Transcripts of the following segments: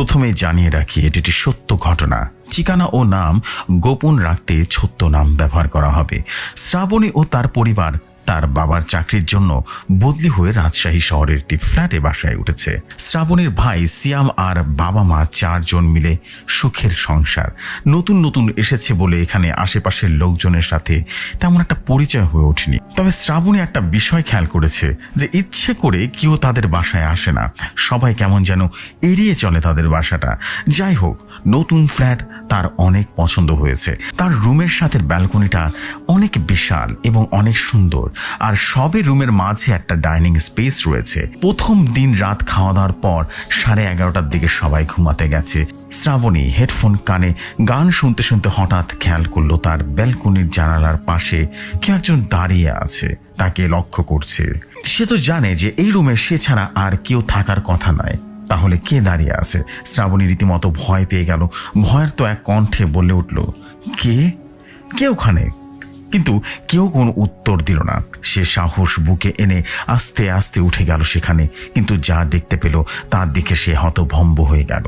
প্রথমেই জানিয়ে রাখি, এটি একটি সত্য ঘটনা। ঠিকানা ও নাম গোপন রাখতে ছোট্ট নাম ব্যবহার করা হবে। শ্রাবণী ও তার পরিবার তার বাবার চাকরির জন্য বদলি হয়ে রাজশাহী শহরের একটি ফ্ল্যাটে বাসায় উঠেছে। শ্রাবণীর ভাই সিয়াম আর বাবা মা চারজন মিলে সুখের সংসার। নতুন নতুন এসেছে বলে এখানে আশেপাশের লোকজনের সাথে তেমন একটা পরিচয় হয়ে ওঠেনি। তবে শ্রাবণী একটা বিষয় খেয়াল করেছে যে ইচ্ছে করে কেউ তাদের বাসায় আসে না। সবাই কেমন যেন এড়িয়ে চলে তাদের বাসাটা। যাই হোক নতুন ফ্ল্যাট তার অনেক পছন্দ হয়েছে। তার রুমের সাথে ব্যালকনিটা অনেক বিশাল এবং অনেক সুন্দর। আর সবে রুমের মাঝে একটা ডাইনিং স্পেস রয়েছে। প্রথম দিন রাত খাওয়া দাওয়ার পর সাড়ে এগারোটার দিকে সবাই ঘুমাতে গেছে। শ্রাবণী হেডফোন কানে গান শুনতে শুনতে হঠাৎ খেয়াল করল তার ব্যালকনির জানালার পাশে কেউ একজন দাঁড়িয়ে আছে, তাকে লক্ষ্য করছে। সে তো জানে যে এই রুমে সে ছাড়া আর কেউ থাকার কথা নয়। তাহলে কে দাঁড়িয়ে আছে? শ্রাবণী রীতিমতো ভয় পেয়ে গেল। ভয়ের তো এক কণ্ঠে বলে উঠল, কে? কে ওখানে? কিন্তু কেউ কোনো উত্তর দিল না। সে সাহস বুকে এনে আস্তে আস্তে উঠে গেল সেখানে, কিন্তু যা দেখতে পেল তার দিকে সে হতভম্ব হয়ে গেল।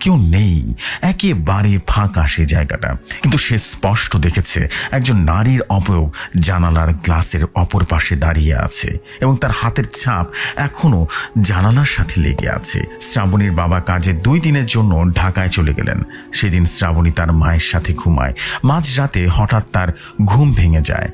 কেউ নেই, একেবারে ফাঁকা সে জায়গাটা। কিন্তু সে স্পষ্ট দেখেছে একজন নারীর অবয়ব জানালার গ্লাসের অপর পাশে দাঁড়িয়ে আছে এবং তার হাতের ছাপ এখনও জানালার সাথে লেগে আছে। শ্রাবণীর বাবা কাজে দুই দিনের জন্য ঢাকায় চলে গেলেন। সেদিন শ্রাবণী তার মায়ের সাথে ঘুমায়। মাঝরাতে হঠাৎ তার ঘুম ভেঙে যায়।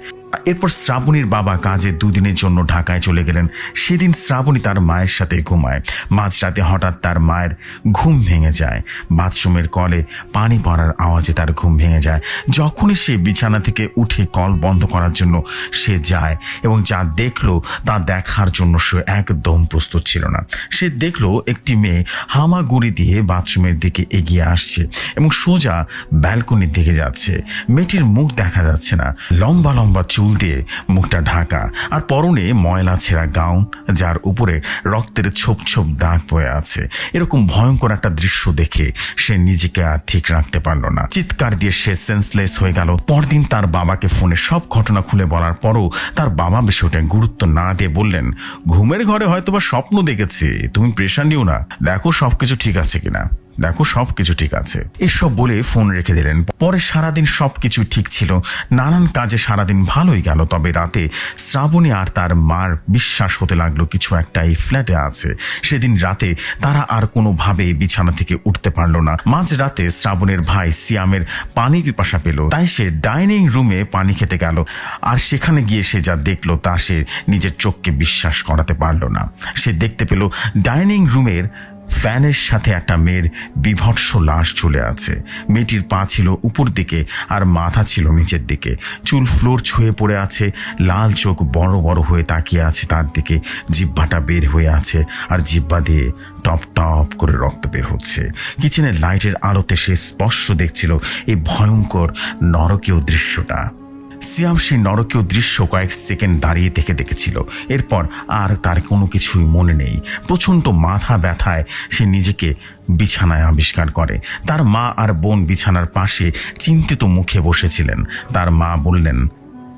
এরপর শ্রাবণীর বাবা কাজে দুদিনের জন্য ঢাকায় চলে গেলেন। সেদিন শ্রাবণী তার মায়ের সাথে ঘুমায়। মাঝরাতে হঠাৎ তার মায়ের ঘুম ভেঙে যায়। বাথরুমের কলে পানি পড়ার আওয়াজে তার ঘুম ভেঙে যায়। যখনই সে বিছানা থেকে উঠে কল বন্ধ করার জন্য সে যায় এবং যা দেখল তা দেখার জন্য সে একদম প্রস্তুত ছিল না। সে দেখল একটি মেয়ে হামাগুড়ি দিয়ে বাথরুমের দিকে এগিয়ে আসছে এবং সোজা ব্যালকনির দিকে যাচ্ছে। মেয়েটির মুখ দেখা যাচ্ছে না। লম্বা লম্বা চুল দিয়ে মুখটা ঢাকা আর পরনে ময়লা ছেঁড়া গাউন, যার উপরে রক্তের ছোপ ছোপ দাগ বয়ে আছে। এরকম ভয়ঙ্কর একটা দৃশ্য দেখে সে নিজেকে আর ঠিক রাখতে পারল না। চিৎকার দিয়ে সে সেন্সলেস হয়ে গেল। পরদিন তার বাবাকে ফোনে সব ঘটনা খুলে বলার পরও তার বাবা বিষয়টা গুরুত্ব না দিয়ে বললেন, ঘুমের ঘরে হয়তো বা স্বপ্ন দেখেছি, তুমি প্রেশার নিও না। দেখো সবকিছু ঠিক আছে কিনা। দেখো সবকিছু ঠিক আছে। এসব বলে ফোন রেখে দিলেন। পরে সারাদিন সব সবকিছু ঠিক ছিল। নানান কাজে সারাদিন ভালোই গেল, তবে রাতে শ্রাবণী আর তার মার বিশ্বাস হতে লাগল কিছু একটা এই ফ্ল্যাটে আছে। সেদিন রাতে তারা আর কোনোভাবে বিছানা থেকে উঠতে পারল না। মাঝ রাতে শ্রাবণের ভাই সিয়ামের পানি পিপাসা পেল। তাই সে ডাইনিং রুমে পানি খেতে গেল। আর সেখানে গিয়ে সে যা দেখল তা সে নিজের চোখকে বিশ্বাস করাতে পারল না। সে দেখতে পেল ডাইনিং রুমের ফ্যানের সাথে একটা মেয়ের বিভৎস লাশ ঝুলে আছে। মেয়েটির পা ছিল উপর দিকে আর মাথা ছিল নিচের দিকে। চুল ফ্লোর ছুঁয়ে পড়ে আছে, লাল চোখ বড় বড় হয়ে তাকিয়ে আছে তার দিকে। জিব্বাটা বের হয়ে আছে আর জিব্বা দিয়ে টপ টপ করে রক্ত বের হচ্ছে। কিচেনের লাইটের আলোতে সে স্পষ্ট দেখছিল এই ভয়ঙ্কর নরকীয় দৃশ্যটা। সিয়াম সে নরকীয় দৃশ্য কয়েক সেকেন্ড দাঁড়িয়ে থেকে দেখেছিল। এরপর আর তার কোনো কিছুই মনে নেই। প্রচণ্ড মাথা ব্যথায় সে নিজেকে বিছানায় আবিষ্কার করে। তার মা আর বোন বিছানার পাশে চিন্তিত মুখে বসেছিলেন। তার মা বললেন,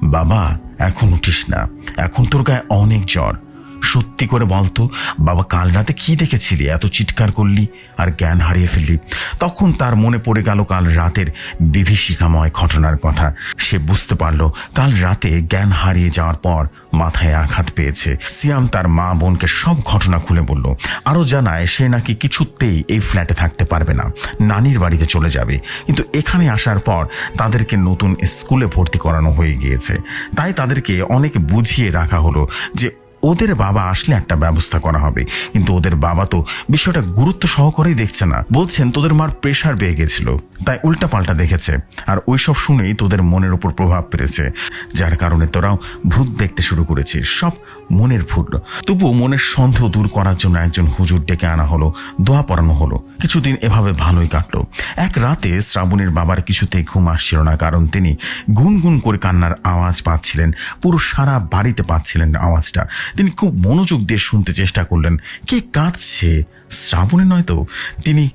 বাবা, এখন উঠিস না। এখন তোর গায়ে অনেক জ্বর। সত্যি করে বলতো বাবা কাল রাতে কি দেখেছিলি? এত চিৎকার করলি আর জ্ঞান হারিয়ে ফেললি। তখন তার মনে পড়ে গেল কাল রাতের বিভীষিকাময় ঘটনার কথা। সে বুঝতে পারল, কাল রাতে জ্ঞান হারিয়ে যাওয়ার পর মাথায় আঘাত পেয়েছে। সিয়াম তার মা বোনকে সব ঘটনা খুলে বলল, আরও জানায় সে নাকি কিছুতেই এই ফ্ল্যাটে থাকতে পারবে না। নানির বাড়িতে চলে যাবে। কিন্তু এখানে আসার পর তাদেরকে নতুন স্কুলে ভর্তি করানো হয়ে গিয়েছে। তাই তাদেরকে অনেক বুঝিয়ে রাখা হলো যে ওদের বাবা আসলে একটা ব্যবস্থা করা হবে। কিন্তু ওদের বাবা তো বিষয়টা গুরুত্ব সহকারেই দেখছে না। বলছেন, তোদের মার প্রেশার বেয়ে গেছিল। তাই উল্টা পাল্টা দেখেছে। আর ওইসব শুনেই তোদের মনের উপর প্রভাব পেরেছে। যার কারণে তোরাও ভূত দেখতে শুরু করেছিস। সব মনের ভুল তবু মনের সন্দেহ দূর করার জন্য একজন হুজুর ডেকে আনা হলো, দোয়া পড়ানো হলো। কিছুদিন এভাবে ভালোই কাটলো। এক রাতে শ্রাবণের বাবার কিছুতেই ঘুম আসছিল না, কারণ তিনি গুনগুন করে কান্নার আওয়াজ পাচ্ছিলেন। পুরো সারা বাড়িতে পাচ্ছিলেন আওয়াজটা। তিনি খুব মনোযোগ দিয়ে শুনতে চেষ্টা করলেন। কে কাঁদছে? শ্রাবণে নয়তো তিনি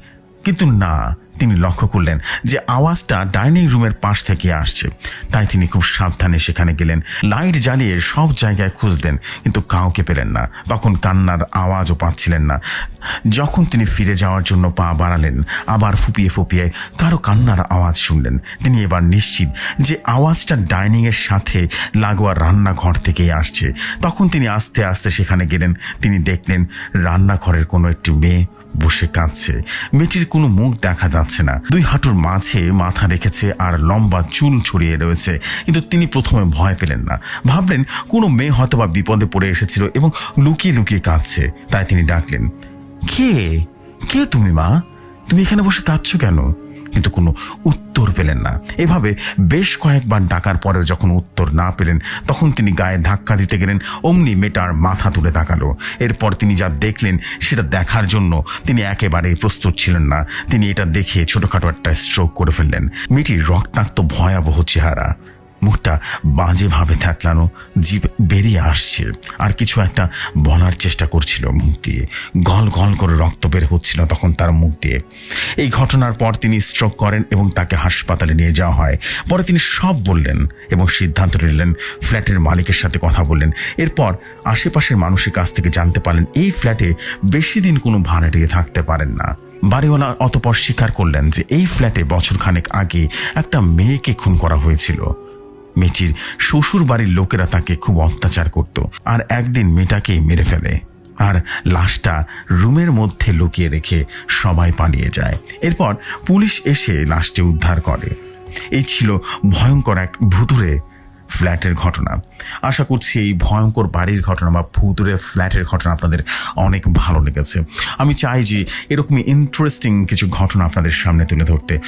কিন্তু না তিনি লক্ষ্য করলেন যে আওয়াজটা ডাইনিং রুমের পাশ থেকে আসছে। তাই তিনি খুব সাবধানে সেখানে গেলেন। লাইট জ্বালিয়ে সব জায়গায় খুঁজলেন, কিন্তু কাউকে পেলেন না। তখন কান্নার আওয়াজও পাচ্ছিলেন না। যখন তিনি ফিরে যাওয়ার জন্য পা বাড়ালেন, আবার ফুপিয়ে ফুপিয়ে কারও কান্নার আওয়াজ শুনলেন। তিনি এবার নিশ্চিত যে আওয়াজটা ডাইনিংয়ের সাথে লাগোয়া রান্নাঘর থেকেই আসছে। তখন তিনি আস্তে আস্তে সেখানে গেলেন। তিনি দেখলেন রান্নাঘরের কোনো একটি মেয়ে বসে কাঁদছে। মেয়েটির কোনো মুখ দেখা যাচ্ছে না। দুই হাঁটুর মাঝে মাথা রেখেছে আর লম্বা চুল ছড়িয়ে রয়েছে। কিন্তু তিনি প্রথমে ভয় পেলেন না। ভাবলেন কোনো মেয়ে হয়তো বা বিপদে পড়ে এসেছিল এবং লুকিয়ে লুকিয়ে কাঁদছে। তাই তিনি ডাকলেন, কে? কে তুমি মা? তুমি এখানে বসে কাঁদছো কেন? কিন্তু কোনো উত্তর পেলেন না। এভাবে বেশ কয়েকবার ডাকার পরে যখন উত্তর না পেলেন, তখন তিনি গায়ে ধাক্কা দিতে গেলেন, অমনি মেয়েটার মাথা তুলে তাকালো। এরপর তিনি যা দেখলেন, সেটা দেখার জন্য তিনি একেবারেই প্রস্তুত ছিলেন না। তিনি এটা দেখে ছোটখাটো একটা স্ট্রোক করে ফেললেন। মেয়েটির রক্তাক্ত ভয়াবহ চেহারা। মুখটা বাজেভাবে থাকলানো জীব বেরিয়ে আসছে। আর কিছু একটা বলার চেষ্টা করছিল মুখ দিয়ে। গল গল করে রক্ত বের হচ্ছিল তখন তার মুখ দিয়ে। এই ঘটনার পর তিনি স্ট্রোক করেন এবং তাকে হাসপাতালে নিয়ে যাওয়া হয়। পরে তিনি সব বললেন এবং সিদ্ধান্ত নিলেন, ফ্ল্যাটের মালিকের সাথে কথা বললেন। এরপর আশেপাশের মানুষের কাছ থেকে জানতে পারলেন, এই ফ্ল্যাটে বেশি দিন কোনো ভাড়াটিয়ে থাকতে পারেন না। বাড়িওয়ালা অতপর স্বীকার করলেন যে, এই ফ্ল্যাটে বছরখানেক আগে একটা মেয়েকে খুন করা হয়েছিল। মেয়েটির শ্বশুর বাড়ির লোকেরা তাকে খুব অত্যাচার করত আর একদিন মেয়েটাকেই মেরে ফেলে। আর লাশটা রুমের মধ্যে লুকিয়ে রেখে সবাই পালিয়ে যায়। এরপর পুলিশ এসে লাশটি উদ্ধার করে। এই ছিল ভয়ঙ্কর এক ভুতুরে ফ্ল্যাটের ঘটনা। আশা করছি এই ভয়ঙ্কর বাড়ির ঘটনা বা ভুতুরে ফ্ল্যাটের ঘটনা আপনাদের অনেক ভালো লেগেছে। আমি চাই যে এরকমই ইন্টারেস্টিং কিছু ঘটনা আপনাদের সামনে তুলে ধরতে।